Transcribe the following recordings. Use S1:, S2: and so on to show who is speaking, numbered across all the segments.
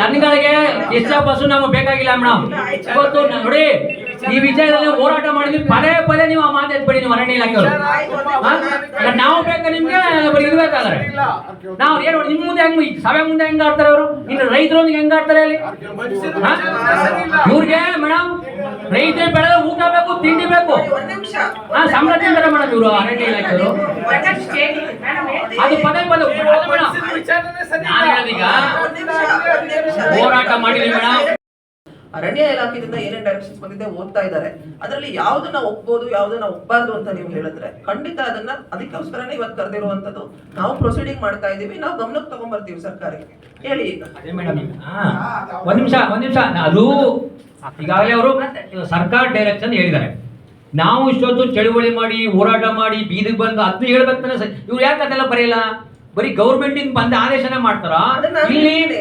S1: ಜನಗಳಿಗೆ S bus ನಮಗೆ ಬೇಕಾಗಿಲ್ಲ ಮೇಡಮ್ ಇವತ್ತು ನೋಡಿ, ಈ ವಿಚಾರದಲ್ಲಿ ಹೋರಾಟ ಮಾಡಿದ್ವಿ. ಪದೇ ಪದೇ ನೀವು ಆ ಮಾತು ಎತ್ಬಿಡಿ, ನೀವು ಅರಣ್ಯ ಇಲಾಖೆಯವರು. ನಾವು ಬೇಕಾ ನಿಮ್ಗೆ ಇರ್ಬೇಕಾದ್ರೆ ನಾವು ಏನು ನಿಮ್ ಮುಂದೆ ಹೆಂಗ್ ಸಭೆ ಮುಂದೆ ಹೆಂಗ್ ಆಡ್ತಾರೆ ಅವರು? ಇನ್ನು ರೈತರೊಂದಿಗೆ ಹೆಂಗ್ ಆಡ್ತಾರೆ ಅಲ್ಲಿ? ಇವ್ರಿಗೆ ಮೇಡಮ್ ರೈತರು ಬೆಳೆದ ಊಟ ಬೇಕು ತಿಂಡಿ ಬೇಕು.
S2: ಬೇರೆ
S1: ಹಾ ಸಂಬಳ ತಿಂತಾರೆ ಮೇಡಮ್ ಇವರು ಅರಣ್ಯ ಇಲಾಖೆಯವರು. ಅದು ಪದೇ ಪದೇ ನಾನು ಹೇಳೋದೀಗ ಹೋರಾಟ ಮಾಡಿದ್ವಿ ಮೇಡಮ್.
S2: ಅರಣ್ಯ ಇಲಾಖೆಯಿಂದ ಏನೇನ್ ಡೈರೆಕ್ಷನ್ಸ್ ಬಂದಿದೆ ಓದ್ತಾ ಇದ್ದಾರೆ. ಅದರಲ್ಲಿ ಯಾವ್ದನ್ನ ಒಪ್ಬೋದು ಯಾವ್ದನ್ನ ಒಪ್ಪಬಾರ್ದು ಅಂತ ನೀವು ಹೇಳಿದ್ರೆ ಖಂಡಿತ ಅದನ್ನ ಅದಕ್ಕೋಸ್ಕರನೇ ಇವತ್ತು ಕರೆದಿರುವಂತದ್ದು ನಾವು ಪ್ರೊಸೀಡಿಂಗ್ ಮಾಡ್ತಾ ಇದೀವಿ ನಾವು ಗಮನಕ್ಕೆ ತಗೊಂಡ್ಬರ್ತೀವಿ ಸರ್ಕಾರಕ್ಕೆ. ಹೇಳಿ ಈಗ.
S1: ಅದೇ ಮೇಡಮ್ ಒಂದ್ ನಿಮಿಷ ಒಂದ್ ನಿಮಿಷ. ಅದು ಈಗಾಗಲೇ ಅವರು ಸರ್ಕಾರ ಡೈರೆಕ್ಷನ್ ಹೇಳಿದ್ದಾರೆ. ನಾವು ಇಷ್ಟೊತ್ತು ಚಳುವಳಿ ಮಾಡಿ ಹೋರಾಟ ಮಾಡಿ ಬೀದಿಗೆ ಬಂದು ಅದನ್ನ ಹೇಳ್ಬೇಕು ತಾನೆ ಸರ್. ಇವ್ರು ಯಾಕೆ ಅದೆಲ್ಲ ಬರೆಯಲ್ಲ? ಬರೀ ಗೌರ್ಮೆಂಟ್ ಇಂದ ಬಂದ ಆದೇಶನೇ ಮಾಡ್ತಾರ?
S2: ಹೇಳಿದೆ.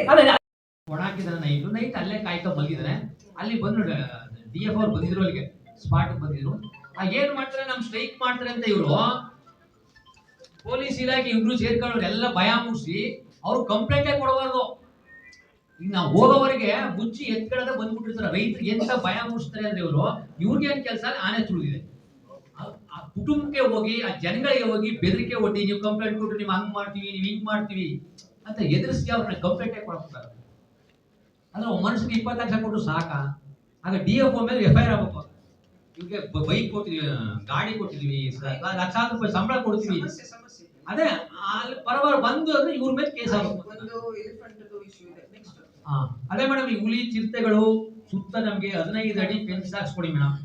S1: ನೈಟ್ ನೈಟ್ ಅಲ್ಲೇ ಕಾಯ್ತಾ ಬಂದಿದ್ದಾರೆ ಅಲ್ಲಿ ಬಂದು ಡಿ ಎಫ್ ಅವ್ರು ಬಂದಿದ್ರು ಅಲ್ಲಿಗೆ. ಸ್ಪಾಟ್ ಬಂದಿದ್ರು. ಆ ಏನ್ ಮಾಡ್ತಾರೆ? ನಮ್ ಸ್ಟ್ರೈಕ್ ಮಾಡ್ತಾರೆ ಅಂತ ಇವರು. ಪೊಲೀಸ್ ಇಲಾಖೆ ಇಬ್ರು ಸೇರ್ಕೊಂಡು ಎಲ್ಲ ಭಯ ಮೂಡಿಸಿ ಅವ್ರು ಕಂಪ್ಲೇಂಟೇ ಕೊಡಬಾರ್ದು. ನಾವು ಹೋಗೋವರೆಗೆ ಮುಚ್ಚಿ ಎತ್ಕಡದ ಬಂದ್ಬಿಟ್ಟಿರ್ತಾರೆ. ರೈತರು ಎಂತ ಭಯ ಮೂಡಿಸ್ತಾರೆ ಅಂದ್ರೆ ಇವರು ಇವ್ರಿಗೆ ಏನ್ ಕೆಲಸ ಆನೆ ತುಳಿದಿದೆ. ಆ- ಕುಟುಂಬಕ್ಕೆ ಹೋಗಿ ಆ ಜನಗಳಿಗೆ ಹೋಗಿ ಬೆದರಿಕೆ ಒಡ್ಡಿ ನೀವು ಕಂಪ್ಲೇಂಟ್ ಕೊಟ್ಟು ನೀವು ಹಂಗ್ ಮಾಡ್ತೀವಿ ನೀವು ಹಿಂಗ್ ಮಾಡ್ತೀವಿ ಅಂತ ಎದುರಿಸಿ ಅವ್ರನ್ನ ಕಂಪ್ಲೇಂಟೇ ಕೊಡ್ತಾರೆ ಅಂದ್ರೆ ಮನುಷ್ಯನಿಗೆ ಇಪ್ಪತ್ತು ಲಕ್ಷ ಕೊಟ್ಟು ಸಾಕ? ಆಗ ಡಿ ಎಫ್ ಮೇಲೆ ಎಫ್ ಐ ಆರ್ ಆಗ್ಬೇಕು. ಇವ್ರಿಗೆ ಬೈಕ್ ಕೊಟ್ಟಿದೀವಿ ಗಾಡಿ ಕೊಟ್ಟಿದೀವಿ ಲಕ್ಷಾಂತರ ರೂಪಾಯಿ ಸಂಬಳ ಕೊಡ್ತೀವಿ. ಅದೇ ಅಲ್ಲಿ ಪರವಾಗಿ ಬಂದು ಅಂದ್ರೆ ಇವ್ರ ಮೇಲೆ ಕೇಸ್ ಆಗಬೇಕು. ಅದೇ ಮೇಡಮ್ ಈ ಹುಲಿ, ಚಿರತೆಗಳು ಸುತ್ತ ನಮ್ಗೆ ಹದಿನೈದು ಅಡಿ ಫೆನ್ಸ್ ಹಾಕ್ಸ್ಕೊಡಿ ಮೇಡಮ್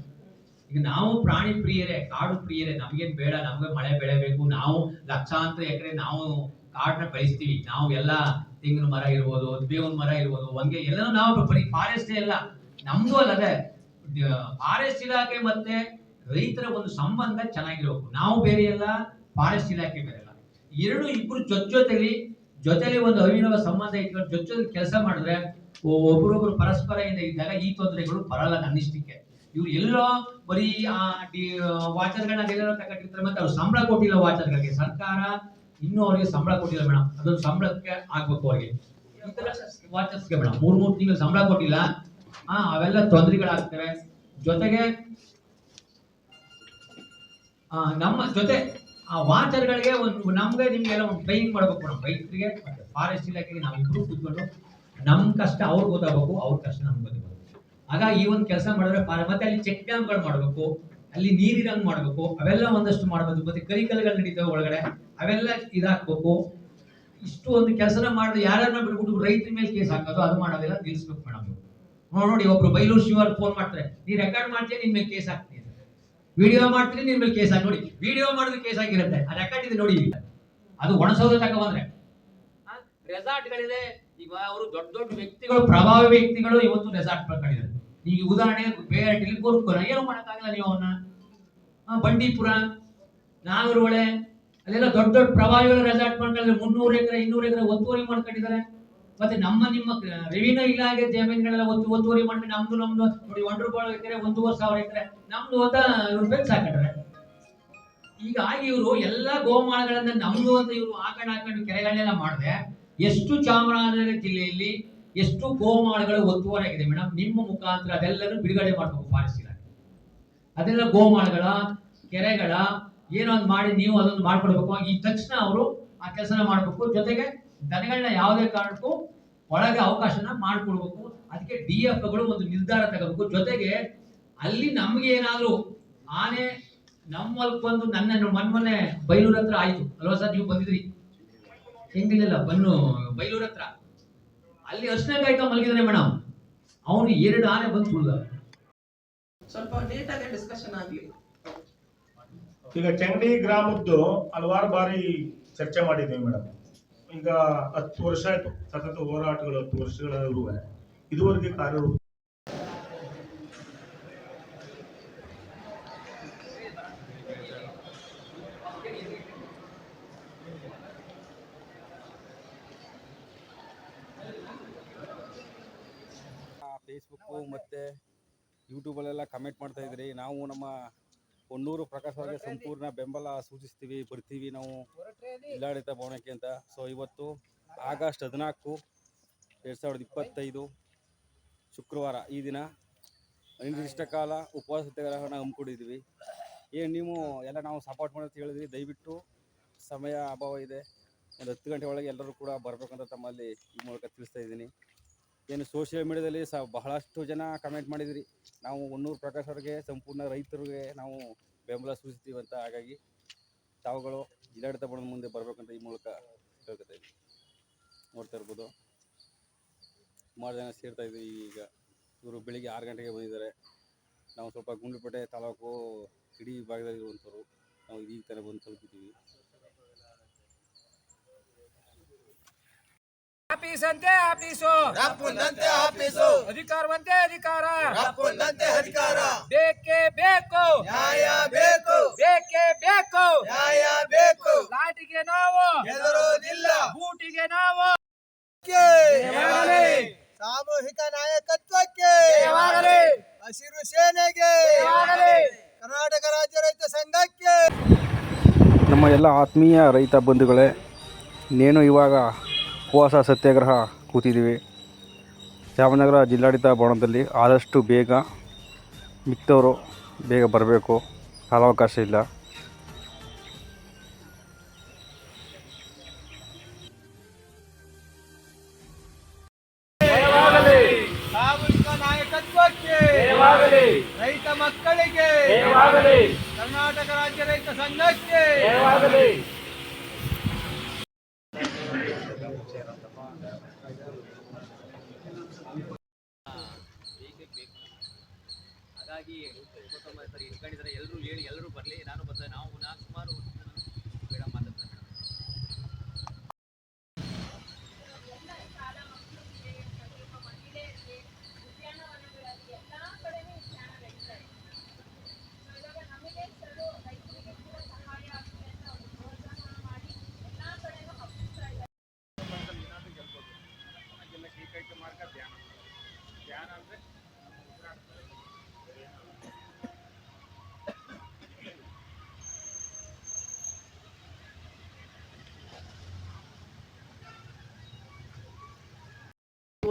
S1: ಈಗ ನಾವು ಪ್ರಾಣಿ ಪ್ರಿಯರೇ, ಕಾಡು ಪ್ರಿಯರೇ, ನಮ್ಗೇನ್ ಬೇಡ, ನಮಗೆ ಮಳೆ ಬೆಳೆಬೇಕು, ನಾವು ಲಕ್ಷಾಂತರ ಎಕರೆ ನಾವು ಕಾಡನ್ನ ಬೆಳೆಸ್ತೀವಿ. ನಾವು ಎಲ್ಲ ತೆಂಗಿನ ಮರ ಇರ್ಬೋದು, ಬೇವಿನ ಮರ ಇರ್ಬೋದು ಒಂಗೆ ಎಲ್ಲನೂ ನಾವು ಬರೀ ಫಾರೆಸ್ಟ್ ಎಲ್ಲ ನಮ್ದು ಅಲ್ಲದೆ ಫಾರೆಸ್ಟ್ ಇಲಾಖೆ ಮತ್ತೆ ರೈತರ ಒಂದು ಸಂಬಂಧ ಚೆನ್ನಾಗಿರಬೇಕು. ನಾವು ಬೇರೆ ಎಲ್ಲ ಫಾರೆಸ್ಟ್ ಇಲಾಖೆ ಬೇರೆ ಎಲ್ಲ ಎರಡು ಇಬ್ರು ಜೊತೆ ಜೊತೆಲಿ ಜೊತೆಲಿ ಒಂದು ಅವಿನವ ಸಂಬಂಧ ಇಟ್ಕೊಂಡು ಜೊತೆ ಕೆಲಸ ಮಾಡಿದ್ರೆ ಒಬ್ರೊಬ್ರು ಪರಸ್ಪರ ಇಂದ ಇದ್ದಾಗ ಈ ತೊಂದರೆಗಳು ಬರಲ್ಲ ನನ್ನಿಷ್ಟಕ್ಕೆ ಇವ್ರು ಎಲ್ಲೋ ಬರೀ ಆ ವಾಚರ್ಗಳನ್ನ ತಗೊಂಡಿರ್ತಾರೆ ಮತ್ತೆ ಅವ್ರು ಸಂಬಳ ಕೊಟ್ಟಿಲ್ಲ ವಾಚರ್ಗಳಿಗೆ. ಸರ್ಕಾರ ಇನ್ನೂ ಅವ್ರಿಗೆ ಸಂಬಳ ಕೊಟ್ಟಿಲ್ಲ ಮೇಡಮ್ ಅದೊಂದು ಸಂಬಳಕ್ಕೆ ಆಗ್ಬೇಕು ಅವ್ರಿಗೆ. ವಾಚರ್ಸ್ಗೆ ಮೇಡಮ್ ಮೂರ್ ಮೂರ್ ತಿಂಗಳು ಸಂಬಳ ಕೊಟ್ಟಿಲ್ಲ. ಹಾ ಅವೆಲ್ಲ ತೊಂದರೆಗಳಾಗ್ತವೆ. ಜೊತೆಗೆ ಆ, ನಮ್ಮ ಜೊತೆ ಆ ವಾಚರ್ಗಳಿಗೆ ಒಂದು ನಮ್ಗೆ ನಿಮ್ಗೆಲ್ಲ ಒಂದು ಟ್ರೈನಿಂಗ್ ಮಾಡ್ಬೇಕು ನಮ್ಮ ರೈತರಿಗೆ ಮತ್ತೆ ಫಾರೆಸ್ಟ್ ಇಲಾಖೆಗೆ ನಾವು ಇಬ್ಬರು ಕೂತ್ಕೊಂಡು ನಮ್ಮ ಕಷ್ಟ ಅವ್ರಿಗೆ ಗೊತ್ತಾಗಬೇಕು, ಅವ್ರ ಕಷ್ಟ ನಮ್ಗೆ ಗೊತ್ತಾಗಬೇಕು. ಆಗ ಈ ಒಂದು ಕೆಲಸ ಮಾಡಿದ್ರೆ ಮತ್ತೆ ಅಲ್ಲಿ ಚೆಕ್ ಡ್ಯಾಮ್ಗಳು ಮಾಡಬೇಕು, ಅಲ್ಲಿ ನೀರಿರಂಗ್ ಮಾಡಬೇಕು, ಅವೆಲ್ಲ ಒಂದಷ್ಟು ಮಾಡಬೇಕು, ಮತ್ತೆ ಕರಿಕಲ್ಗಳು ನಡೀತವೆ ಒಳಗಡೆ, ಅವೆಲ್ಲ ಇದಾಕ್ಬೇಕು. ಇಷ್ಟು ಒಂದು ಕೆಲಸನ ಮಾಡಿದ್ರೆ ಯಾರನ್ನ ಬಿಟ್ಬಿಟ್ಟು ರೈತರ ಮೇಲೆ ಕೇಸ್ ಹಾಕೋದು, ಅದು ಮಾಡೋದಿಲ್ಲ ನಿಲ್ಲಿಸ್ಬೇಕು ಮೇಡಮ್ ನೋಡಿ ನೋಡಿ, ಒಬ್ರು ಬೈಲೂರು ಶಿವರ್ ಫೋನ್ ಮಾಡ್ತಾರೆ, ನೀ ರೆಕಾರ್ಡ್ ಮಾಡ್ತೀಯ, ನಿನ್ ಮೇಲೆ ಕೇಸ್ ಹಾಕ್ತೀನಿ ವಿಡಿಯೋ ಮಾಡ್ತೀನಿ ನಿಮ್ಮ ಮೇಲೆ ಕೇಸ್ ಹಾಕಿ ನೋಡಿ. ವಿಡಿಯೋ ಮಾಡಿದ್ರೆ ಕೇಸ್ ಆಗಿರುತ್ತೆ ರೆಕಾರ್ಡ್ ಇದೆ ನೋಡಿ. ಅದು ಒಣಸೋದು ತಕ ಬಂದ್ರೆ. ರೆಸಾರ್ಟ್ಗಳಿದೆ ಈಗ ಅವರು ದೊಡ್ಡ ದೊಡ್ಡ ವ್ಯಕ್ತಿಗಳು ಪ್ರಭಾವಿ ವ್ಯಕ್ತಿಗಳು ಇವತ್ತು ರೆಸಾರ್ಟ್ ಮಾಡ್ಕೊಂಡಿದ್ದಾರೆ ಈಗ ಉದಾಹರಣೆ ಬೇರೆ ಟಿಲ್ಕೂರ್ಪುರ ಏನು ಮಾಡೋಕ್ಕಾಗಲ್ಲ ನೀವು ಅವನ್ನ ಬಂಡೀಪುರ ನಾಗರಹೊಳೆ ಅಲ್ಲೆಲ್ಲ ದೊಡ್ಡ ದೊಡ್ಡ ಪ್ರಭಾವಿಗಳು ರೆಸಾರ್ಟ್ ಮಾಡ್ಕೊಂಡಿದ್ದಾರೆ ಮುನ್ನೂರು ಎಕರೆ ಇನ್ನೂರು ಎಕರೆ ಒತ್ತುವರಿ ಮಾಡ್ಕೊಂಡಿದ್ದಾರೆ. ಮತ್ತೆ ನಮ್ಮ ನಿಮ್ಮ ರೆವಿನ್ಯೂ ಇಲಾಖೆ ಜಮೀನುಗಳೆಲ್ಲ ಒತ್ತು ಒತ್ತುವರಿ ಮಾಡಿ ನಮ್ದು ನಮ್ದು ನೋಡಿ ಒಂಡ್ರಗೋಳ ಎಕರೆ ಒಂದೂವರೆ ಸಾವಿರ ಎಕರೆ ನಮ್ದು ಅಂತ ಹಾಕೊಂಡ್ರೆ ಹೀಗಾಗಿ ಇವರು ಎಲ್ಲ ಗೋಮಾಳಗಳನ್ನ ನಮ್ದು ಅಂತ ಇವರು ಹಾಕೊಂಡು ಹಾಕೊಂಡು ಕೆರೆಗಳನ್ನೆಲ್ಲ ಮಾಡಿದೆ, ಎಷ್ಟು ಚಾಮರಾಜನಗರ ಜಿಲ್ಲೆಯಲ್ಲಿ ಎಷ್ಟು ಗೋಮಾಳಗಳು ಒತ್ತುವರಿ ಆಗಿದೆ ಮೇಡಮ್? ನಿಮ್ಮ ಮುಖಾಂತರ ಅದೆಲ್ಲರೂ ಬಿಡುಗಡೆ ಮಾಡಬೇಕು ಫಾರೆಸ್ಟ್ ಇಲಾಖೆ. ಅದೆಲ್ಲ ಗೋಮಾಳಗಳ, ಕೆರೆಗಳ, ಏನೋ ಒಂದು ಮಾಡಿ ನೀವು ಅದೊಂದು ಮಾಡ್ಕೊಡ್ಬೇಕು. ಈ ತಕ್ಷಣ ಅವರು ಆ ಕೆಲಸನ ಮಾಡಬೇಕು. ಜೊತೆಗೆ ದನಗಳನ್ನ ಯಾವುದೇ ಕಾರಣಕ್ಕೂ ಒಳಗೆ ಅವಕಾಶನ ಮಾಡ್ಕೊಡ್ಬೇಕು. ಅದಕ್ಕೆ ಡಿ ಎಫ್ಗಳು ಒಂದು ನಿರ್ಧಾರ ತಗೋಬೇಕು. ಜೊತೆಗೆ ಅಲ್ಲಿ ನಮ್ಗೆ ಏನಾದ್ರು ಆನೆ ನಮ್ಮಲ್ಲಿ ಬಂದು ನನ್ನ ಮೊನ್ನೆ ಬೈಲೂರ್ ಹತ್ರ ಆಯ್ತು. ಅಲ್ವಾ ಸರ್ ನೀವು ಬಂದಿದ್ರಿ? ಹೆಂಗಿಲ್ಲ ಬನ್ನು ಬೈಲೂರ್ ಹತ್ರ. ಅಲ್ಲಿ ಅರ್ಶನ ಕಾಯ್ತ ಮಲಗಿದ್ರೆ ಮೇಡಮ್. ಅವನು ಎರಡು ಆನೆ ಬಂದು ಕುಡ್ದ
S2: ಸ್ವಲ್ಪ ನೀಟಾಗಿ ಡಿಸ್ಕಷನ್ ಆಗ್ಲಿ.
S3: ಈಗ ಚಂಗಡಿ ಗ್ರಾಮದ್ದು ಹಲವಾರು ಬಾರಿ ಚರ್ಚೆ ಮಾಡಿದ್ದೀವಿ ಮೇಡಮ್. ಈಗ ಹತ್ತು ವರ್ಷ ಆಯ್ತು. ಸತತ ಹೋರಾಟಗಳು ಹತ್ತು ವರ್ಷಗಳಲ್ಲೂ ಇದುವರೆಗೆ ಕಾರ್ಯ
S4: ಫೇಸ್ಬುಕ್ಕು ಮತ್ತು ಯೂಟ್ಯೂಬಲ್ಲೆಲ್ಲ ಕಮೆಂಟ್ ಮಾಡ್ತಾ ಇದ್ರಿ. ನಾವು ನಮ್ಮ ಹೊನ್ನೂರು ಪ್ರಕಾಶವಾಗಿ ಸಂಪೂರ್ಣ ಬೆಂಬಲ ಸೂಚಿಸ್ತೀವಿ ಬರ್ತೀವಿ ನಾವು ಜಿಲ್ಲಾಡಳಿತ ಭವನಕ್ಕೆ ಅಂತ. ಸೊ ಇವತ್ತು ಆಗಸ್ಟ್ ಹದಿನಾಲ್ಕು, ಎರಡು ಸಾವಿರದ ಇಪ್ಪತ್ತೈದು ಶುಕ್ರವಾರ ಈ ದಿನ ಅನಿರ್ದಿಷ್ಟ ಕಾಲ ಉಪವಾಸ ಸತ್ಯಾಗ್ರಹನ ಹಮ್ಮಿಕೊಂಡಿದ್ದೀವಿ ಏನು ನೀವು ಎಲ್ಲ ನಾವು ಸಪೋರ್ಟ್ ಮಾಡೋದು ಹೇಳಿದ್ವಿ ದಯವಿಟ್ಟು ಸಮಯ ಅಭಾವ ಇದೆ. ಒಂದು ಹತ್ತು ಗಂಟೆ ಒಳಗೆ ಎಲ್ಲರೂ ಕೂಡ ಬರಬೇಕಂತ ತಮ್ಮಲ್ಲಿ ಈ ಮೂಲಕ ತಿಳಿಸ್ತಾ ಇದ್ದೀನಿ. ಏನು ಸೋಷಿಯಲ್ ಮೀಡಿಯಾದಲ್ಲಿ ಸಹ ಬಹಳಷ್ಟು ಜನ ಕಮೆಂಟ್ ಮಾಡಿದಿರಿ. ನಾವು ಹೊನ್ನೂರು ಪ್ರಕಾಶ್ ಅವರಿಗೆ, ಸಂಪೂರ್ಣ ರೈತರಿಗೆ ನಾವು ಬೆಂಬಲ ಸೂಚಿಸ್ತೀವಿ ಅಂತ. ಹಾಗಾಗಿ ತಾವುಗಳು ಜಿಲ್ಲಾಡಳಿತ ಬಣ್ಣದ ಮುಂದೆ ಬರಬೇಕಂತ ಈ ಮೂಲಕ ಕೇಳ್ಕೊತಾ ನೋಡ್ತಾ ಇರ್ಬೋದು. ಸುಮಾರು ಜನ ಸೇರ್ತಾ ಇದ್ದೀವಿ ಈಗ. ಇವರು ಬೆಳಿಗ್ಗೆ ಆರು ಗಂಟೆಗೆ ಬಂದಿದ್ದಾರೆ. ನಾವು ಸ್ವಲ್ಪ ಗುಂಡ್ಲುಪೇಟೆ ತಾಲೂಕು ಇಡೀ ಭಾಗದಲ್ಲಿರುವಂಥವ್ರು ನಾವು ಈಗ ತಾನೇ ಬಂದು ತಲುಪಿದ್ದೀವಿ.
S5: ಆಫೀಸ್ ಅಂತೆ ಆಫೀಸು
S6: ರಪ್ಪುಂದಂತೆ ಆಫೀಸು
S5: ಅಧಿಕಾರವಂತೆ ಅಧಿಕಾರ
S6: ರಪ್ಪುಂದಂತೆ ಅಧಿಕಾರ
S5: ಬೇಕೇ ಬೇಕು
S6: ನ್ಯಾಯ ಬೇಕು
S5: ಬೇಕೇ ಬೇಕು
S6: ನ್ಯಾಯ ಬೇಕು
S5: ಲಾಟಿಗೆ ನಾವು
S6: ಹೆದರೋದಿಲ್ಲ
S5: ಬೂಟಿಗೆ ನಾವು.
S6: ಸಾಮೂಹಿಕ ನಾಯಕತ್ವಕ್ಕೆ. ಹಸಿರು ಸೇನೆಗೆ. ಕರ್ನಾಟಕ ರಾಜ್ಯ ರೈತ ಸಂಘಕ್ಕೆ
S4: ನಮ್ಮ ಎಲ್ಲ ಆತ್ಮೀಯ ರೈತ ಬಂಧುಗಳೇ ನೇನು ಇವಾಗ ಉಪವಾಸ ಸತ್ಯಾಗ್ರಹ ಕೂತಿದ್ದೀವಿ. ಚಾಮರಾಜನಗರ ಜಿಲ್ಲಾಡಳಿತ ಭವನದಲ್ಲಿ ಆದಷ್ಟು ಬೇಗ ಮಿಕ್ಕವರು ಬೇಗ ಬರಬೇಕು. ಕಾಲಾವಕಾಶ ಇಲ್ಲ.
S6: ರೈತ ಮಕ್ಕಳಿಗೆ ಕರ್ನಾಟಕ ರಾಜ್ಯ ರೈತ ಸಂಘಕ್ಕೆ
S1: ಹಾಗಾಗಿ ಸರಿ ಇಟ್ಕೊಂಡಿದ್ದಾರೆ ಎಲ್ಲರೂ ಹೇಳಿ ಎಲ್ಲರೂ ಬರಲಿ ನಾನು ಬರ್ತಾರೆ ನಾವು ನಾಲ್ಕು ಸುಮಾರು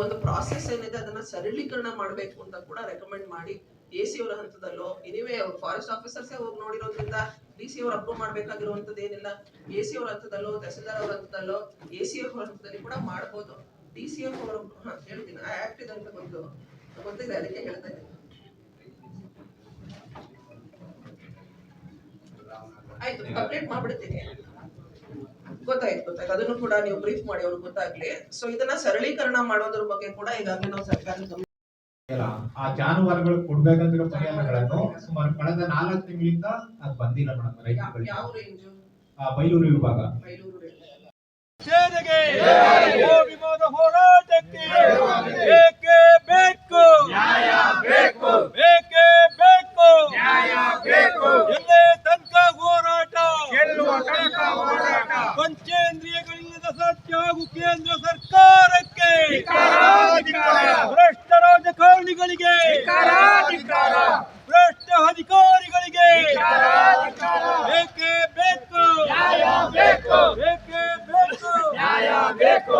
S2: ಒಂದು ಪ್ರಾಸೆಸ್ ಏನಿದೆ ಅದನ್ನ ಸರಳೀಕರಣ ಮಾಡಬೇಕು ಅಂತ ಕೂಡ ರೆಕಮೆಂಡ್ ಮಾಡಿ ಎ ಸಿ ಅವರ ಹಂತದಲ್ಲೋ ಎನಿವೇ ಫಾರೆಸ್ಟ್ ಆಫೀಸರ್ಸ್ ಹೋಗಿ ನೋಡಿರೋದ್ರಿಂದ ಡಿ ಸಿ ಅವ್ರು ಅಪ್ರೂವ್ ಮಾಡ್ಬೇಕಾಗಿರುವಂತದ್ದು ಏನಿಲ್ಲ. ಎ ಸಿ ಅವ್ರ ಹಂತದಲ್ಲೋ ತಹಸೀಲ್ದಾರ್ ಅವರ ಹಂತದಲ್ಲೋ ಎ ಸಿ ಎಫ್ ಹಂತದಲ್ಲಿ ಕೂಡ ಮಾಡ್ಬೋದು. ಡಿ ಸಿ ಎಫ್ ಅವರು ಹೇಳ್ತೀನಿ. ಆ ಆಕ್ಟ್ ಇದೆ ಅಂತ ಗೊತ್ತು. ಗೊತ್ತಿದೆ ಅದಕ್ಕೆ ಹೇಳ್ತಾ ಇದ್ದೀನಿ. ಆಯ್ತು ಕಂಪ್ಲೀಟ್ ಮಾಡ್ಬಿಡ್ತೀನಿ. ಗೊತ್ತಾಯ್ತು ಗೊತ್ತಾಯ್ತು. ಅದನ್ನು ಕೂಡ ನೀವು ಬ್ರೀಫ್ ಮಾಡಿ ಅವ್ರಿಗೆ ಗೊತ್ತಾಗ್ಲಿ. ಸೊ ಇದನ್ನ ಸರಳೀಕರಣ ಮಾಡೋದ್ರ ಬಗ್ಗೆ ಕೂಡ ಈಗಾಗಲೇ ನಾವು
S7: ಸರ್ಕಾರ ಆ ಜಾನುವಾರುಗಳು ಕೊಡ್ಬೇಕಂತಿರೋ ಪರಿಹಾರಗಳನ್ನು ಸುಮಾರು ಕಳೆದ ನಾಲ್ಕು ತಿಂಗಳಿಂದ ಅದು ಬಂದಿಲ್ಲ ಮೇಡಮ್
S2: ಈಗ
S7: ರೈತರುಗಳಿಗೆ.
S2: ಯಾವ ರೇಂಜು?
S7: ಆ ಬೈಲೂರು ವಿಭಾಗ.
S2: ಬೈಲೂರು
S6: ಸೇನೆಗೆ ಹೋರಾಟಕ್ಕೆ ಬೇಕು? ನ್ಯಾಯ ಬೇಕು ಬೇಕೇ ಬೇಕು ನ್ಯಾಯ ಬೇಕು ಎಲ್ಲೇ ತನಕ ಹೋರಾಟ ಗೆಲ್ಲುವ ತನಕ ಹೋರಾಟ ಪಂಚೇಂದ್ರಿಯಗಳಿಲ್ಲದ ಸತ್ಯ ಹಾಗೂ ಕೇಂದ್ರ ಸರ್ಕಾರಕ್ಕೆ ಭ್ರಷ್ಟ ರಾಜಕಾರಣಿಗಳಿಗೆ ಭ್ರಷ್ಟ ಅಧಿಕಾರಿಗಳಿಗೆ ಬೇಕೇ ಬೇಕು ನ್ಯಾಯ ಬೇಕು ಬೇಕೇ ಬೇಕು ನ್ಯಾಯ ಬೇಕು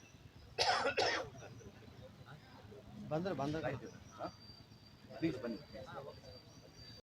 S6: ಬಂದ್ರೆ ಬಂದ್ರೆ
S4: ಪ್ಲೀಸ್ ಬನ್ನಿ.